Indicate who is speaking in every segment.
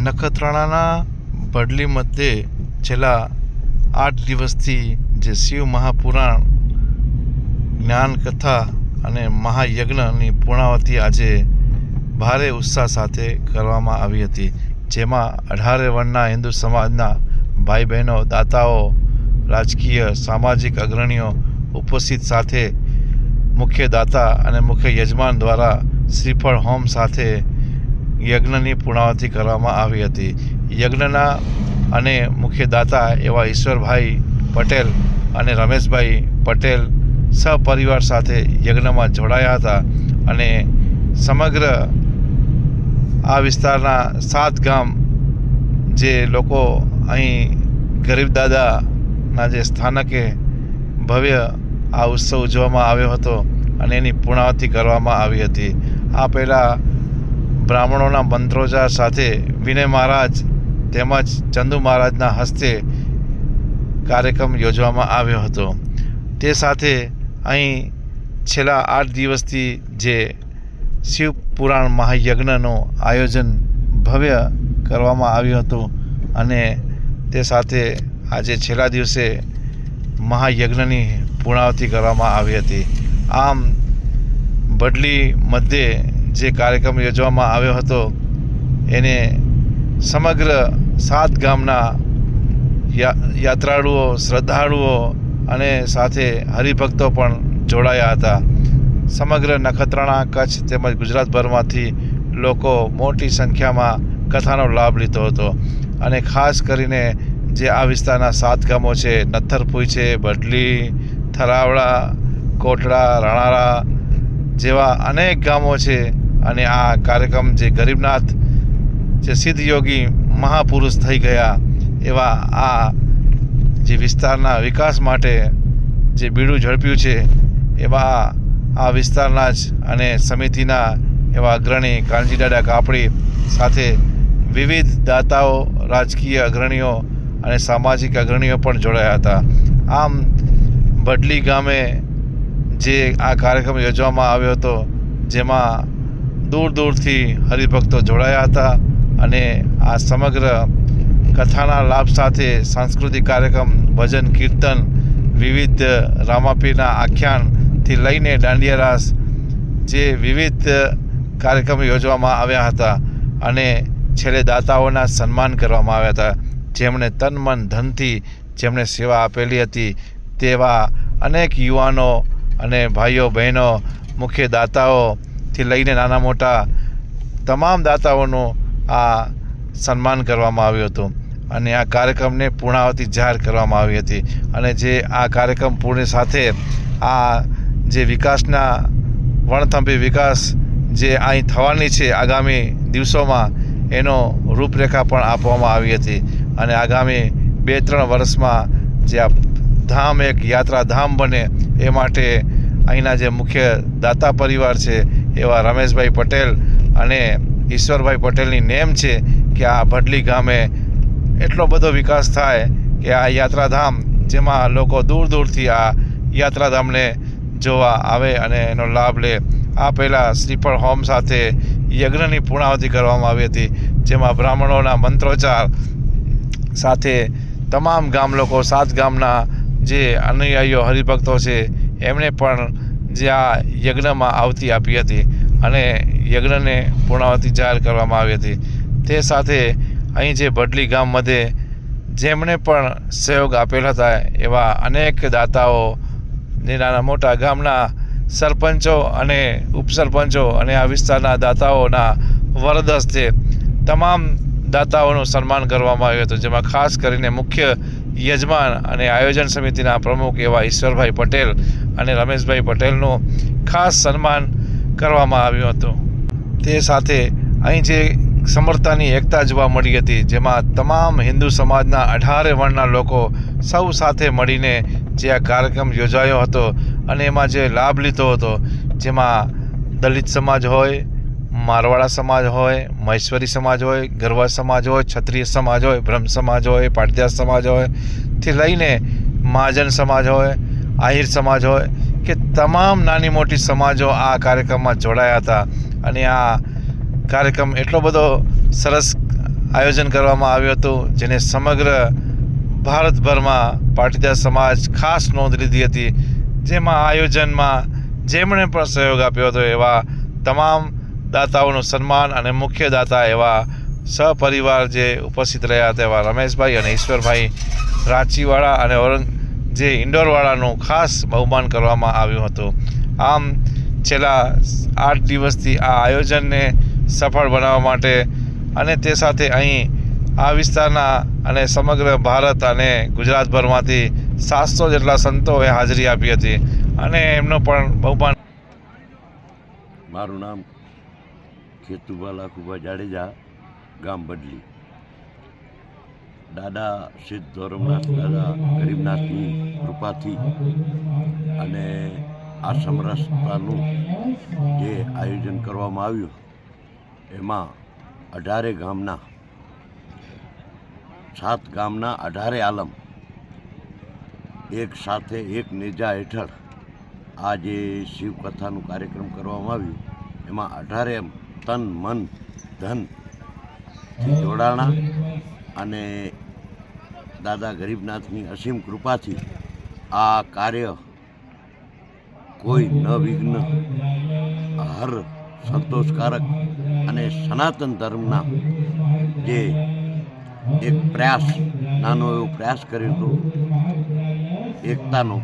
Speaker 1: નખત્રાણાના ભડલી મધ્યે છેલ્લા આઠ દિવસથી જે શિવ મહાપુરાણ, જ્ઞાનકથા અને મહાયજ્ઞની પૂર્ણાવતી આજે ભારે ઉત્સાહ સાથે કરવામાં આવી હતી. જેમાં અઢારે વર્ણના હિન્દુ સમાજના ભાઈ બહેનો દાતાઓ, રાજકીય, સામાજિક અગ્રણીઓ ઉપસ્થિત સાથે મુખ્ય દાતા અને મુખ્ય યજમાન દ્વારા શ્રીફળ હોમ સાથે યજ્ઞની પૂર્ણાવતી કરવામાં આવી હતી. યજ્ઞના અને મુખ્ય દાતા એવા ઈશ્વરભાઈ પટેલ અને રમેશભાઈ પટેલ સહપરિવાર સાથે યજ્ઞમાં જોડાયા હતા અને સમગ્ર આ વિસ્તારના સાત ગામ જે લોકો અહીં ગરીબ દાદાના જે સ્થાનકે ભવ્ય આ ઉત્સવ ઉજવવામાં આવ્યો હતો અને એની પૂર્ણાવતી કરવામાં આવી હતી. આ પહેલાં બ્રાહ્મણોના મંત્રોચ્ચાર સાથે વિનય મહારાજ તેમજ ચંદુ મહારાજના હસ્તે કાર્યક્રમ યોજવામાં આવ્યો હતો. તે સાથે અહીં છેલ્લા આઠ દિવસથી જે શિવ પુરાણ મહાયજ્ઞનું આયોજન ભવ્ય કરવામાં આવ્યું હતું અને તે સાથે આજે છેલ્લા દિવસે મહાયજ્ઞની પૂર્ણાવતી કરવામાં આવી હતી. આમ, બદલી મધ્યે જે કાર્યક્રમ યોજવામાં આવ્યો હતો, એને સમગ્ર સાત ગામના યાત્રાળુઓ, શ્રદ્ધાળુઓ અને સાથે હરિભક્તો પણ જોડાયા હતા. સમગ્ર નખત્રાણા કચ્છ તેમજ ગુજરાતભરમાંથી લોકો મોટી સંખ્યામાં કથાનો લાભ લીધો હતો અને ખાસ કરીને જે આ વિસ્તારના સાત ગામો છે નથ્થરપુઈ છે બડલી થરાવડા, કોટડા, રાણારા જેવા અનેક ગામો છે અને આ કાર્યક્રમ જે ગરીબનાથ, જે સિદ્ધયોગી મહાપુરુષ થઈ ગયા, એવા આ જે વિસ્તારના વિકાસ માટે જે બીડું ઝડપ્યું છે, એવા આ વિસ્તારના જ અને સમિતિના એવા અગ્રણી કાનજીદાદા કાપડી સાથે વિવિધ દાતાઓ, રાજકીય અગ્રણીઓ અને સામાજિક અગ્રણીઓ પણ જોડાયા હતા. આમ, બડલી ગામે જે આ કાર્યક્રમ યોજવામાં આવ્યો હતો, જેમાં દૂર દૂરથી હરિભક્તો જોડાયા હતા અને આ સમગ્ર કથાના લાભ સાથે સાંસ્કૃતિક કાર્યક્રમ, ભજન, કીર્તન, વિવિધ રામાપીરના આખ્યાનથી લઈને દાંડિયા રાસ જે વિવિધ કાર્યક્રમ યોજવામાં આવ્યા હતા અને છેલ્લે દાતાઓના સન્માન કરવામાં આવ્યા હતા. જેમણે તન, મન, ધનથી જેમણે સેવા આપેલી હતી તેવા અનેક યુવાનો અને ભાઈઓ, બહેનો, મુખ્ય દાતાઓથી લઈને નાના મોટા તમામ દાતાઓનું આ સન્માન કરવામાં આવ્યું હતું. અને આ કાર્યક્રમને પૂર્ણાવતી જાહેર કરવામાં આવી હતી. અને જે આ કાર્યક્રમ પૂર્ણ સાથે આ જે વિકાસના વણથંભી વિકાસ જે અહીં થવાની છે આગામી દિવસોમાં, એનો રૂપરેખા પણ આપવામાં આવી હતી. અને આગામી બે ત્રણ વર્ષમાં જે આ ધામ એક યાત્રા ધામ બને એ માટે અહીંના જે મુખ્ય દાતા પરિવાર છે એવા રમેશભાઈ પટેલ અને ઈશ્વરભાઈ પટેલની નેમ છે કે આ ભડલી ગામે એટલો બધો વિકાસ થાય કે આ યાત્રાધામ જેમાં લોકો દૂર દૂરથી આ યાત્રાધામને જોવા આવે અને એનો લાભ લે. આ પહેલાં શ્રીફળ હોમ સાથે યજ્ઞની પૂર્ણાવતી કરવામાં આવી હતી, જેમાં બ્રાહ્મણોના મંત્રોચ્ચાર સાથે તમામ ગામ લોકો સાત ગામના જે અનુયાયીઓ હરિભક્તો છે, એમણે પણ જે આ યજ્ઞમાં આવતી આપી હતી અને યજ્ઞને પૂર્ણાવતી જાહેર કરવામાં આવી હતી. તે સાથે અહીં જે બડલી ગામ મધ્યે જેમણે પણ સહયોગ આપેલ હતા એવા અનેક દાતાઓ ને નાના મોટા ગામના સરપંચો અને ઉપસરપંચો અને આ વિસ્તારના દાતાઓના વરદ હસ્તે તમામ દાતાઓનું સન્માન કરવામાં આવ્યું હતું, જેમાં ખાસ કરીને મુખ્ય યજમાન અને આયોજન સમિતિના પ્રમુખ એવા ઈશ્વરભાઈ પટેલ અને રમેશભાઈ પટેલનું ખાસ સન્માન કરવામાં આવ્યું હતું. તે સાથે અહીં જે સમર્થતાની એકતા જોવા મળી હતી, જેમાં તમામ હિન્દુ સમાજના અઢારે વર્ણના લોકો સૌ સાથે મળીને જે આ કાર્યક્રમ યોજાયો હતો અને એમાં જે લાભ લીધો હતો, જેમાં દલિત સમાજ હોય મારવાડા સમાજ હોય, મહેશ્વરી સમાજ હોય, ગરવા સમાજ હોય, ક્ષત્રિય સમાજ હોય, બ્રહ્મ સમાજ હોય પાટીદાર સમાજ હોય, થી લઈને મહાજન સમાજ હોય, આહિર સમાજ હોય, કે તમામ નાની મોટી સમાજો આ કાર્યક્રમમાં જોડાયા હતા. અને આ કાર્યક્રમ એટલો બધો સરસ આયોજન કરવામાં આવ્યું હતું, જેને સમગ્ર ભારતભરમાં પાટીદાર સમાજ ખાસ નોંધ લીધી હતી. જેમાં આયોજનમાં જેમણે પણ સહયોગ આપ્યો હતો એવા તમામ દાતાઓનું સન્માન અને મુખ્ય દાતા એવા સહપરિવાર જે ઉપસ્થિત રહ્યા તેવા રમેશભાઈ અને ઈશ્વરભાઈ રાંચીવાળા અને ઔરંગ જે ઇન્ડોરવાળાનું ખાસ બહુમાન કરવામાં આવ્યું હતું. આમ છેલ્લા આઠ દિવસથી આ આયોજનને સફળ બનાવવા માટે અને તે સાથે અહીં આ વિસ્તારના અને સમગ્ર ભારત અને ગુજરાતભરમાંથી સાતસો જેટલા સંતોએ હાજરી આપી હતી અને એમનો પણ બહુમાન
Speaker 2: મારું નામ ખેતુભા લાખુભા જાડેજા, ગામ બદલી. દાદા સિદ્ધ ધોરમનાથ, દાદા ગરીબનાથની કૃપાથી અને આ સમરસતાનું જે આયોજન કરવામાં આવ્યું, એમાં અઢારે ગામના, સાત ગામના અઢારે આલમ, એક સાથે એક નેજા હેઠળ આ જે શિવકથાનું કાર્યક્રમ કરવામાં આવ્યું, એમાં અઢારે તન, મન, ધન જોડાણા અને દાદા ગરીબનાથની અસીમ કૃપાથી આ કાર્ય કોઈ ન વિઘ્ન, હર સંતોષકારક અને સનાતન ધર્મના જે એક પ્રયાસ, નાનો એવો પ્રયાસ કર્યો હતો, એકતાનો,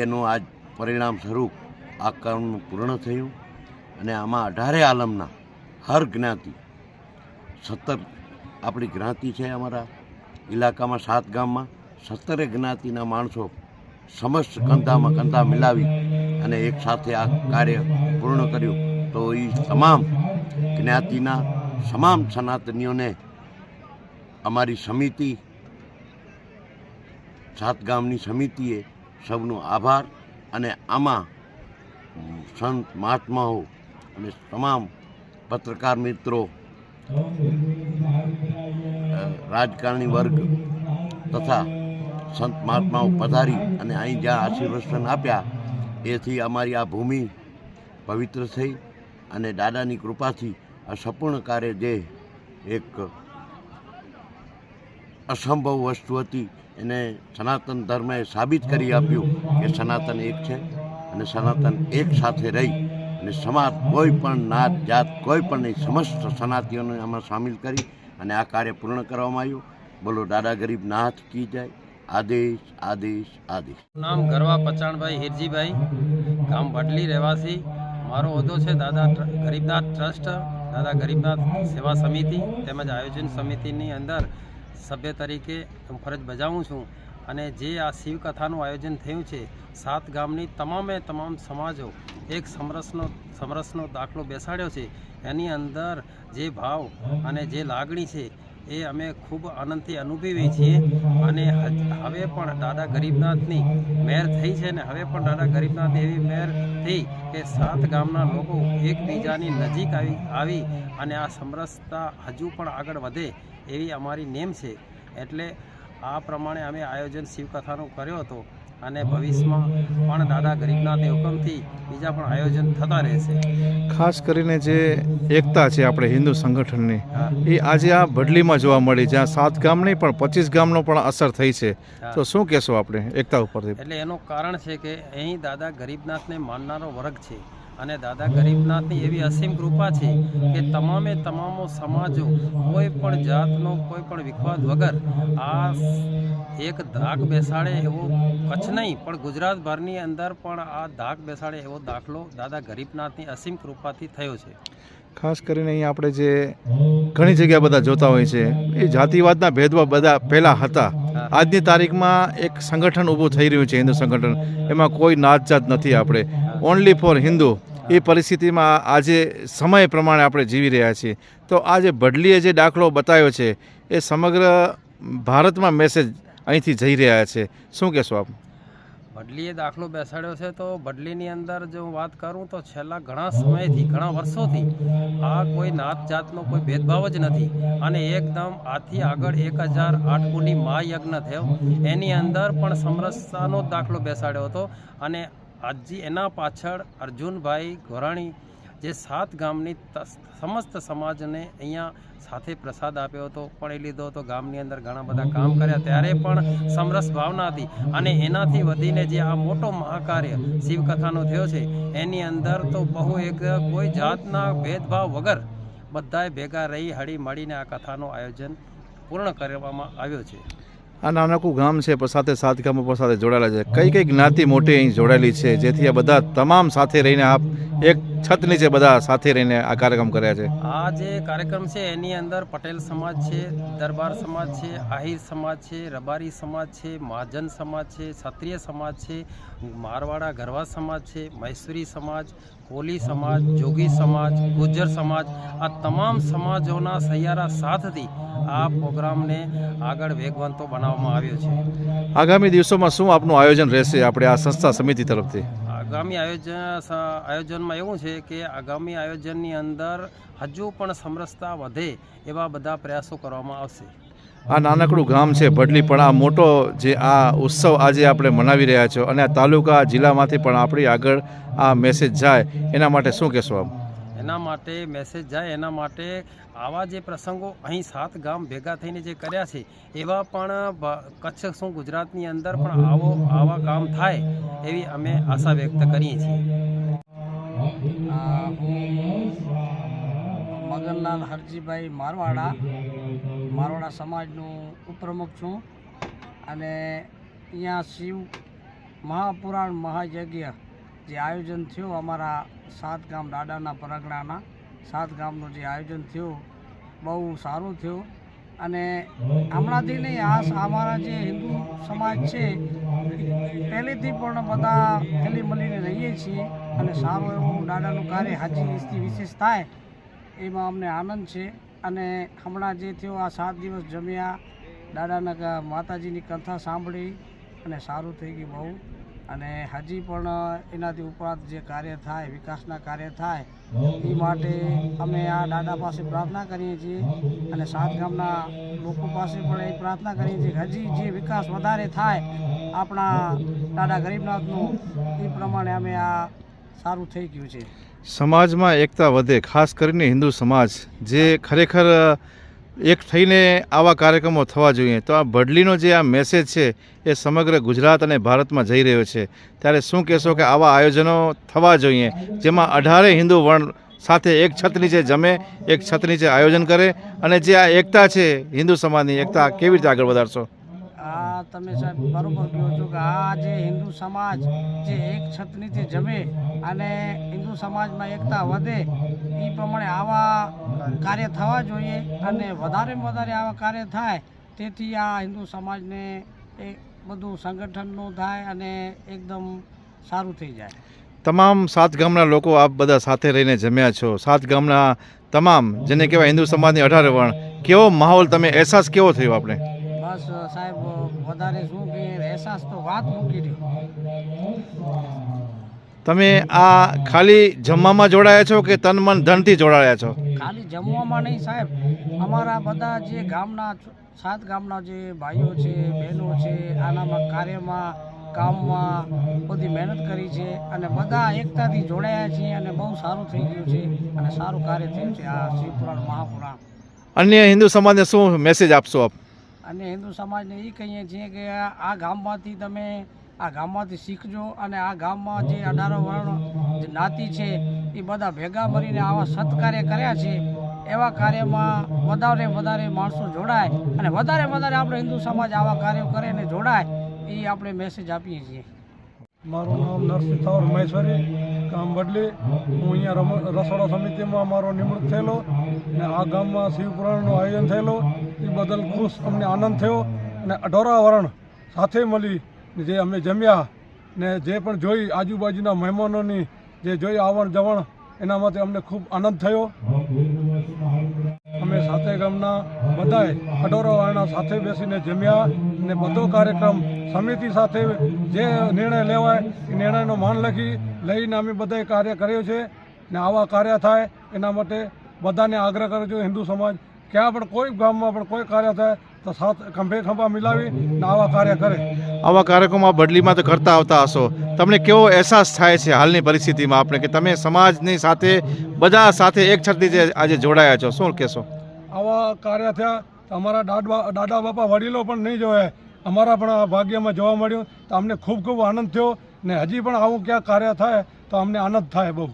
Speaker 2: એનું આજ પરિણામ સ્વરૂપ આ કામ પૂર્ણ થયું. અને આમાં અઢારે આલમના હર જ્ઞાતિ. સત્તર આપણી જ્ઞાતિ છે અમારા ઇલાકામાં સાત ગામમાં. સત્તરે જ્ઞાતિના માણસો સમસ્ત કંધામાં કંધા મિલાવી અને એક સાથે આ કાર્ય પૂર્ણ કર્યું. તો એ તમામ જ્ઞાતિના તમામ સનાતનીઓને અમારી સમિતિ, સાત ગામની સમિતિએ સૌનો આભાર. અને આમાં સંત મહાત્માઓ અને તમામ પત્રકાર મિત્રો રાજકારણી વર્ગ તથા સંત મહાત્માઓ પધારી અને અહીં જ્યાં આશીર્વચન આપ્યા, એથી અમારી આ ભૂમિ પવિત્ર થઈ અને દાદાની કૃપાથી આ સંપૂર્ણ કાર્ય જે એક અસંભવ વસ્તુ હતી, એને સનાતન ધર્મએ સાબિત કરી આપ્યું કે સનાતન એક છે અને સનાતન એક સાથે રહી અને સમાજ કોઈ પણ નાત જાત, કોઈ પણ નહીં, સમસ્ત સનાતીઓને આમાં સામેલ કરી અને આ કાર્ય પૂર્ણ કરવામાં આવ્યું. બોલો, દાદા ગરીબ નાથ કી જાય? આદેશ આદેશ આદેશ.
Speaker 3: નામ ગરવા પચાણભાઈ હિરજીભાઈ, ગામ ભટલી રહેવાસી. મારો હોદ્દો છે દાદા ગરીબનાથ ટ્રસ્ટ, દાદા ગરીબનાથ સેવા સમિતિ તેમજ આયોજન સમિતિની અંદર સભ્ય તરીકે હું ફરજ બજાવું છું. અને જે આ શિવકથાનું આયોજન થયું છે, સાત ગામની તમામે તમામ સમાજો એક સમરસનો સમરસનો દાખલો બેસાડ્યો છે. એની અંદર જે ભાવ અને જે લાગણી છે, એ અમે ખૂબ આનંદથી અનુભવીએ છીએ. અને હવે પણ દાદા ગરીબનાથની મહેર થઈ છે ને હવે પણ દાદા ગરીબનાથ એવી મહેર થઈ કે સાત ગામના લોકો એકબીજાની નજીક આવી આવી અને આ સમરસતા હજુ પણ આગળ વધે એવી અમારી નેમ છે. એટલે આ પ્રમાણે અમે આયોજન શિવકથાનું કર્યો હતો અને ભવિષ્યમાં પણ દાદા ગરીબનાથની હુકમથી બીજા પણ આયોજન થતા રહેશે.
Speaker 1: ખાસ કરીને જે એકતા છે આપણે હિન્દુ સંગઠનની એ આજે આ ભડલીમાં જોવા મળી જ્યાં સાત ગામની પણ પચીસ ગામનો પણ અસર થઈ છે. તો શું કહેશો આપણે એકતા ઉપરથી?
Speaker 3: એટલે એનું કારણ છે કે અહીં દાદા ગરીબનાથને માનનારો વર્ગ છે. અને દાદા ગરીબનાથની એવી અસીમ કૃપા છે કે તમામે તમામો સમાજો, કોઈ પણ જાતનો, કોઈ પણ વિખવાદ વગર આ એક ધાક બેસાડે એવો કચ્છ નહીં, પણ ગુજરાતભરની અંદર પણ આ ધાક બેસાડે એવો દાખલો દાદા ગરીબનાથની અસીમ કૃપાથી થયો છે
Speaker 1: ખાસ કરીને અહીં આપણે જે ઘણી જગ્યા બધા જોતા હોય છે, એ જાતિવાદના ભેદભાવ બધા પહેલાં હતા. આજની તારીખમાં એક સંગઠન ઊભું થઈ રહ્યું છે, હિન્દુ સંગઠન. એમાં કોઈ નાત જાત નથી આપણે. ઓનલી ફોર હિન્દુ એ પરિસ્થિતિમાં આજે સમય પ્રમાણે આપણે જીવી રહ્યા છીએ. તો આ જે બદલીએ જે દાખલો બતાવ્યો છે, એ સમગ્ર ભારતમાં મેસેજ અહીંથી જઈ રહ્યા છે. શું કહેશો આપ?
Speaker 3: બદલીએ દાખલો બેસાડ્યો છે, તો બદલીની અંદર જો હું વાત કરું તો છેલ્લા ઘણા સમયથી, ઘણા વર્ષોથી આ કોઈ નાત જાતનો કોઈ ભેદભાવ જ નથી. અને એકદમ આથી આગળ એક હજાર આઠ કુંડી મહાયજ્ઞ થયો. એની અંદર પણ સમરસતાનો દાખલો બેસાડ્યો હતો. અને આજજી એના પાછળ અર્જુનભાઈ ગોરાણી જે સાત ગામની સમસ્ત સમાજને અહીંયા સાથે પ્રસાદ આપ્યો હતો પણ એ લીધો હતો, ગામની અંદર ઘણા બધા કામ કર્યા, ત્યારે પણ સમરસ ભાવના હતી. અને એનાથી વધીને જે આ મોટો મહાકાર્ય શિવકથાનો થયો છે, એની અંદર તો બહુ એક કોઈ જાતના ભેદભાવ વગર બધાએ ભેગા રહી હળી મળીને આ કથાનું આયોજન પૂર્ણ કરવામાં આવ્યો છે.
Speaker 4: આ નાનકું ગામ છે સાથે સાત ગામો પણ સાથે જોડાયેલા છે. કઈ કઈ જ્ઞાતિ મોટી અહીં જોડાયેલી છે, જેથી આ બધા તમામ સાથે રહીને આપ એક છત નીચે બધા સાથે રહીને આ કાર્યક્રમ કર્યા છે?
Speaker 3: આ જે કાર્યક્રમ છે, એની અંદર પટેલ સમાજ છે, દરબાર સમાજ છે, આહિર સમાજ છે, રબારી સમાજ છે, મહાજન સમાજ છે, ક્ષત્રિય સમાજ છે, મારવાડા ગરવા સમાજ છે, મૈસૂરી સમાજ કોલી સમાજ જોગી સમાજ ગુજ્જર સમાજ આ તમામ સમાજોના સહિયારા સાથથી આ પ્રોગ્રામને આગળ વેગવંતો બનાવવામાં આવ્યો છે.
Speaker 4: આગામી દિવસોમાં શું આપનું આયોજન રહેશે આપણે આ સંસ્થા સમિતિ તરફથી?
Speaker 3: આગામી આયોજન આયોજનમાં એવું છે કે આગામી આયોજનની અંદર હજુ પણ સમરસતા વધે એવા બધા પ્રયાસો કરવામાં આવશે.
Speaker 4: આ નાનકડું ગામ છે ભડલી પણ આ મોટો જે આ ઉત્સવ આજે આપણે મનાવી રહ્યા છો અને આ તાલુકા જિલ્લામાંથી પણ આપણી આગળ આ મેસેજ જાય. એના માટે શું કહેશો આપ?
Speaker 3: એના માટે મેસેજ જાય એના માટે આવા જે પ્રસંગો અહીં સાત ગામ ભેગા થઈને જે કર્યા છે એવા પણ કચ્છ શું ગુજરાતની અંદર પણ આવો આવા કામ થાય એવી અમે આશા વ્યક્ત કરીએ છીએ.
Speaker 5: મગનલાલ હરજીભાઈ મારવાડા મારવાડા સમાજનું ઉપપ્રમુખ છું. અને અહીંયા શિવ મહાપુરાણ મહાયજ્ઞ જે આયોજન થયું અમારા સાત ગામ દાદાના પરગણાના. સાત ગામનું જે આયોજન થયું, બહુ સારું થયું. અને હમણાંથી નહીં, આ અમારા જે હિન્દુ સમાજ છે, પહેલેથી પણ બધા હલી મળીને રહીએ છીએ અને સારું એવું દાદાનું કાર્ય હાજી વિશેષ થાય, એમાં અમને આનંદ છે. અને હમણાં જે થયો આ સાત દિવસ જમ્યા, દાદાના માતાજીની કથા સાંભળી અને સારું થઈ ગયું બહુ. અને હજી પણ એનાથી ઉપરાંત જે કાર્ય થાય, વિકાસના કાર્ય થાય, એ માટે અમે આ દાદા પાસે પ્રાર્થના કરીએ છીએ અને સાત ગામના લોકો પાસે પણ એ પ્રાર્થના કરીએ છીએ હજી જે વિકાસ વધારે થાય આપણા દાદા ગરીબનાથનું, એ પ્રમાણે અમે આ સારું થઈ ગયું છે.
Speaker 4: સમાજમાં એકતા વધે, ખાસ કરીને હિન્દુ સમાજ, જે ખરેખર એક થઈને આવા કાર્યક્રમો થવા જોઈએ. તો આ ભડલીનો જે આ મેસેજ છે, એ સમગ્ર ગુજરાત અને ભારતમાં જઈ રહ્યો છે. ત્યારે શું કહેશો કે આવા આયોજનો થવા જોઈએ, જેમાં અઢારે હિન્દુ વર્ણ સાથે એક છત નીચે જમે, એક છત નીચે આયોજન કરે, અને જે આ એકતા છે, હિન્દુ સમાજની એકતા કેવી રીતે આગળ વધારશો?
Speaker 5: આ તમે સાહેબ બરાબર કહો છો કે આ જે હિન્દુ સમાજ જે એક છત નીચે જમે અને હિન્દુ સમાજમાં એકતા વધે એ પ્રમાણે આવા કાર્ય થવા જોઈએ અને વધારેમાં વધારે આવા કાર્ય થાય, તેથી આ હિન્દુ સમાજને એ બધું સંગઠનનું થાય અને એકદમ સારું થઈ જાય.
Speaker 4: તમામ સાત ગામના લોકો આપ બધા સાથે રહીને જમ્યા છો. સાત ગામના તમામ, જેને કહેવાય હિન્દુ સમાજની અઢાર વર્ણ કેવો માહોલ, તમે અહેસાસ કેવો થયો આપણે
Speaker 5: બસ સાહેબ વધારે શું કે અહેસાસ તો વાત મૂકી દો.
Speaker 4: તમે આ ખાલી જમવામાં જોડાયા છો કે તન મન ધનથી જોડાયા છો?
Speaker 5: ખાલી જમવામાં નહીં સાહેબ. અમારા બધા જે ગામના સાત ગામના જે ભાઈઓ છે બહેનો છે આનામાં કાર્યમાં કામમાં બધી મહેનત કરી છે અને બધા એકતાથી જોડાયા છે અને બહુ સારું થઈ ગયું છે અને સારું કાર્ય થયું છે આ શિવપુરાણ મહાપુરાણ.
Speaker 4: અન્ય હિન્દુ સમાજને શું મેસેજ આપશો આપ?
Speaker 5: અને હિન્દુ સમાજને એ કહીએ છીએ કે આ ગામમાંથી તમે આ ગામમાંથી શીખજો અને આ ગામમાં જે અઢારો વર્ણ જે જ્ઞાતિ છે એ બધા ભેગા મળીને આવા સત્કાર્ય કર્યા છે. એવા કાર્યમાં વધારે વધારે માણસો જોડાય અને વધારે વધારે આપણે હિન્દુ સમાજ આવા કાર્યો કરે અને જોડાય એ આપણે મેસેજ આપીએ છીએ.
Speaker 6: મારું નામ નરસિંહ થાવર મહેશ્વરી. ગામ બદલી હું અહીંયા રસોડા સમિતિમાં મારો નિમણૂક થયેલો ને આ ગામમાં શિવપુરાણનું આયોજન થયેલું. એ બદલ ખુશ અમને આનંદ થયો અને અઢોરા વરણ સાથે મળી જે અમે જમ્યા ને જે પણ જોઈ આજુબાજુના મહેમાનોની જે જોઈ આવણ જવણ, એના માટે અમને ખૂબ આનંદ થયો. અમે સાથે ગામના બધાએ અઢોરા વાળના સાથે બેસીને જમ્યા. ને બધો કાર્યક્રમ સમિતિ સાથે જે નિર્ણય લેવાય એ નિર્ણયનો માન લખી લઈને અમે બધાએ કાર્ય કર્યો છે ને આવા કાર્ય થાય એના માટે બધાને આગ્રહ કર્યો છે હિન્દુ સમાજ. ક્યાં પણ કોઈ ગામમાં પણ કોઈ કાર્ય થાય તો સાથ ખંભે ખંભા મિલાવી ને આવા કાર્ય કરે.
Speaker 4: આવા કાર્યક્રમમાં બદલીમાં તો કરતા આવતા હશો. તમને કેવો અહેસાસ થાય છે હાલની પરિસ્થિતિમાં આપણે કે તમે સમાજની સાથે બધા સાથે એક છતી આજે જોડાયા છો? શું કહેશો?
Speaker 6: આવા કાર્ય થયા તો અમારા દાદા દાદા, બાપા, વડીલો પણ નહીં જોયા અમારા પણ આ ભાગ્યમાં જોવા મળ્યું. તો અમને ખૂબ ખૂબ આનંદ થયો ને હજી પણ આવું ક્યાંક કાર્ય થાય તો અમને આનંદ થાય બહુ.